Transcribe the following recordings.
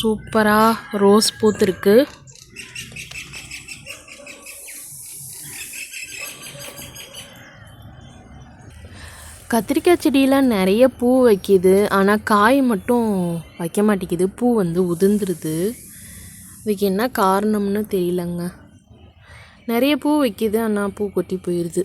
சூப்பராக ரோஸ் பூத்துருக்கு. கத்திரிக்காய் செடியில் நிறைய பூ வைக்கிது. ஆனால் காய் மட்டும் வைக்க மாட்டேங்குது. பூ வந்து உதிர்ந்துருது. இதுக்கு என்ன காரணம்னு தெரியலங்க. நிறைய பூ வைக்கிது. ஆனால் பூ கொட்டி போயிடுது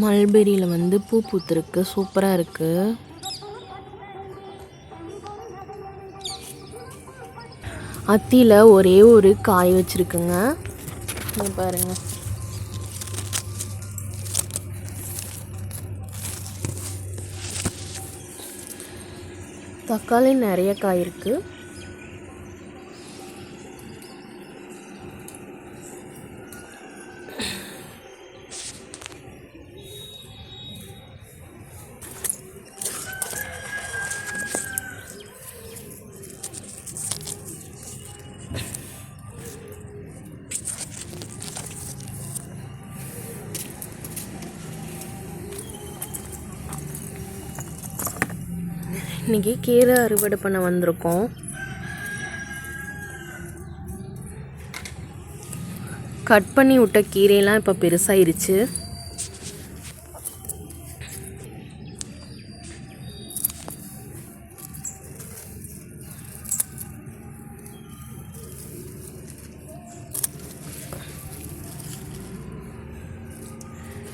மல்பெரியில் வந்து பூ பூத்துருக்கு. சூப்பராக இருக்குது அத்தியில் ஒரே ஒரு காய் வச்சுருக்குங்க. பாருங்க. தக்காளி நிறைய காய் இருக்குது இன்னைக்கு கீரை அறுவடை பண்ண வந்திருக்கோம். கட் பண்ணி விட்ட கீரையெல்லாம் இப்போ பெருசாயிருச்சு.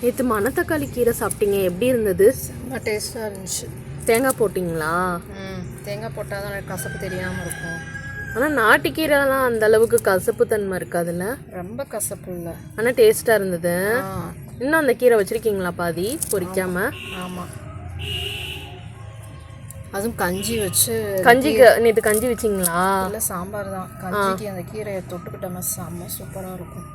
நேற்று மணத்தக்காளி கீரை சாப்பிட்டீங்க எப்படி இருந்தது? செம்ம டேஸ்ட்டாக இருந்துச்சு. தேங்காய் போட்டிங்களா? தேங்காய் போட்டால் தான் கசப்பு தெரியாமல் இருக்கும். ஆனால் நாட்டுக்கீரைலாம் அந்த அளவுக்கு கசப்பு தன்மை இருக்காதுல்ல? ரொம்ப கசப்பு இல்லை. ஆனால் டேஸ்ட்டாக இருந்தது. இன்னும் அந்த கீரை வச்சிருக்கீங்களா பாதி? பொரிக்காம ஆமாம் அதுவும் கஞ்சி வச்சு கஞ்சிக்கு நேற்று கஞ்சி வச்சிங்களா? இல்லை சாம்பார் தான். கஞ்சிக்கு அந்த கீரையை தொட்டுக்கிட்டோம்னா செம்ம சூப்பராக இருக்கும்.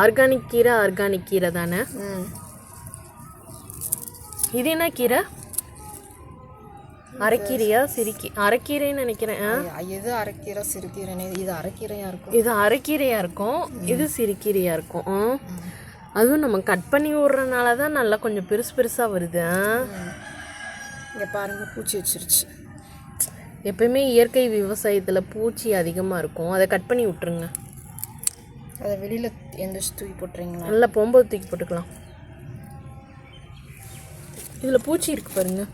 ஆர்கானிக் கீரை ஆர்கானிக் கீரை தானே? ம். இது என்ன கீரை? அரைக்கீரையா சிறுக்கி அரைக்கீரைன்னு நினைக்கிறேன். எது அரைக்கீரை சிறுகீரைன்னு இது அரைக்கீரையாக இருக்கும். இது அரைக்கீரையா இருக்கும். இது சிறுகீரையா இருக்கும். அதுவும் நம்ம கட் பண்ணி விடுறதுனால தான் நல்லா கொஞ்சம் பெருசு பெருசாக வருது. இங்கே பாருங்கள் பூச்சி வச்சிருச்சு. எப்பயுமே இயற்கை விவசாயத்தில் பூச்சி அதிகமாக இருக்கும். அதை கட் பண்ணி விட்டுருங்க. அதை வெளியில் எந்திரிச்சு தூக்கி போட்டுறீங்களா? நல்லா போகும்போது தூக்கி போட்டுக்கலாம். இதில் பூச்சி இருக்கு பாருங்க.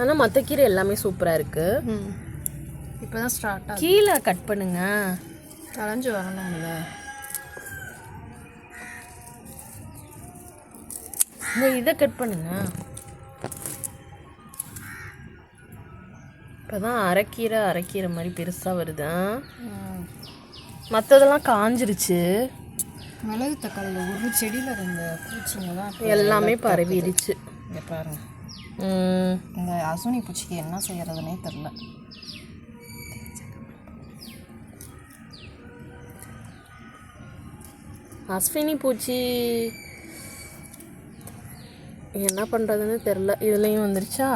ஆனால் மற்ற கீரை எல்லாமே சூப்பராக இருக்கு. இப்போ தான் ஸ்டார்ட் கீழே கட் பண்ணுங்க. களைஞ்சு வரணும்ல. இந்த இதை கட் பண்ணுங்க. இப்போதான் அரைக்கீரை அரைக்கீரை மாதிரி பெருசாக வருது மற்றதெல்லாம் காஞ்சிருச்சு. மிளகு தக்காளியில் ஒரு செடியில் இருந்த பூச்சிங்க தான் எல்லாமே பரவிடுச்சு இங்கே பாருங்க. இந்த அசுனி பூச்சிக்கு என்ன செய்யறதுனே தெரில அஸ்வினி பூச்சி. என்ன பண்ணுறதுன்னு தெரில இதுலேயும் வந்துருச்சா?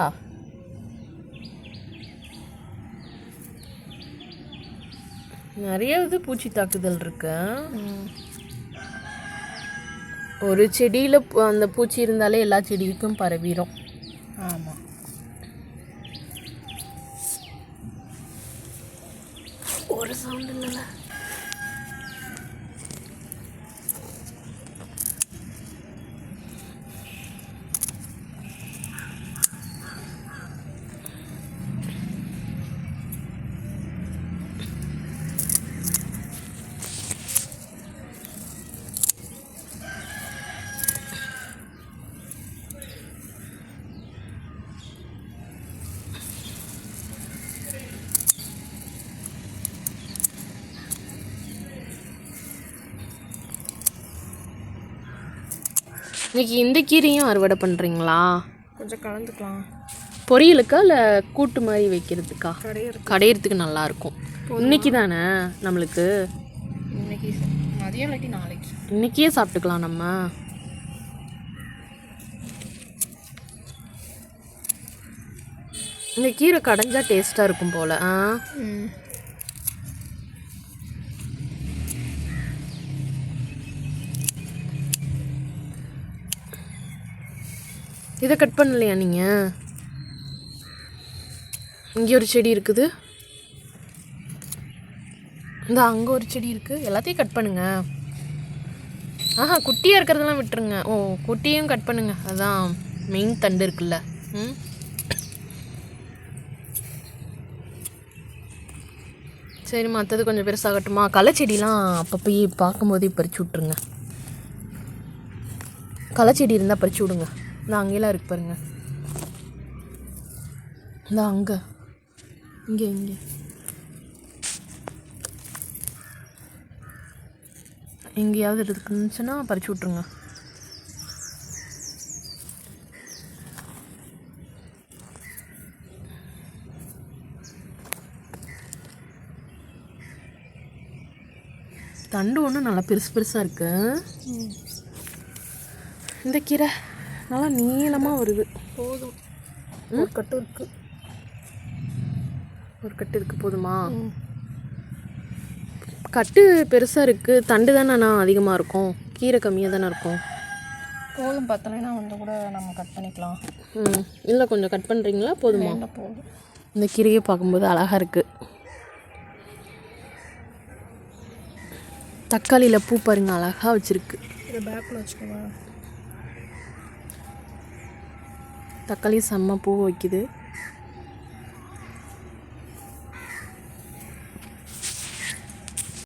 நிறைய இது பூச்சி தாக்குதல் இருக்கு. ஒரு செடியில் அந்த பூச்சி இருந்தாலே எல்லா செடிக்கும் பரவிடும் ஆமாம் ஒரு சவுண்ட் இல்லைல்ல? இன்னைக்கு இந்த கீரையும் அறுவடை பண்ணுறீங்களா கொஞ்சம் கலந்துக்கலாம். பொரியலுக்கா இல்லை கூட்டு மாதிரி வைக்கிறதுக்கா? கடையிற கடையிறதுக்கு நல்லா இருக்கும் இன்னைக்கு தானே நம்மளுக்கு? இன்னைக்கு மதியம் இல்லாட்டி நாளைக்கு. இன்னைக்கே சாப்பிட்டுக்கலாம் நம்ம. இந்த கீரை கடைஞ்சா டேஸ்ட்டாக இருக்கும் போல் ஆ? இதை கட் பண்ணலையா நீங்கள் இங்கே ஒரு செடி இருக்குது. இந்த அங்கே ஒரு செடி இருக்குது எல்லாத்தையும் கட் பண்ணுங்க. ஆஹா குட்டியாக இருக்கிறதெல்லாம் விட்டுருங்க. ஓ குட்டியும் கட் பண்ணுங்க. அதான் மெயின் தண்டு இருக்குல்ல. ம்? சரி மற்றது கொஞ்சம் பெருசாகட்டுமா களை செடிலாம் அப்பப்போயே பார்க்கும்போதே பறிச்சு விட்ருங்க களை செடி இருந்தால் பறிச்சு விடுங்க. இந்த அங்கெல்லாம் இருக்கு பாருங்க. இந்த அங்கே. இங்கே இங்கே. எங்கேயாவது இருக்குன்னுச்சுன்னா பறிச்சு விட்ருங்க தண்டு ஒன்றும் நல்லா பெருசு பெருசாக இருக்கு. இந்த கீரை. நல்லா நீளமாக வருது. போதும். ஒரு கட்டு இருக்கு. ஒரு கட்டு இருக்கு போதுமா? கட்டு பெருசாக இருக்குது தண்டு தானே அதிகமாக இருக்கும். கீரை கம்மியாக தானே இருக்கும். போதும் பத்தலைன்னா வந்து கூட நம்ம கட் பண்ணிக்கலாம். ம். இல்லை கொஞ்சம் கட் பண்ணுறீங்களா போதுமா? போதும். இந்த கீரையை பார்க்கும்போது அழகாக இருக்குது தக்காளியில் பூ பாருங்க அழகாக வச்சுருக்கு. இதை பேக்கில் வச்சுக்கோவா தக்காளி செம்ம பூ வைக்குது.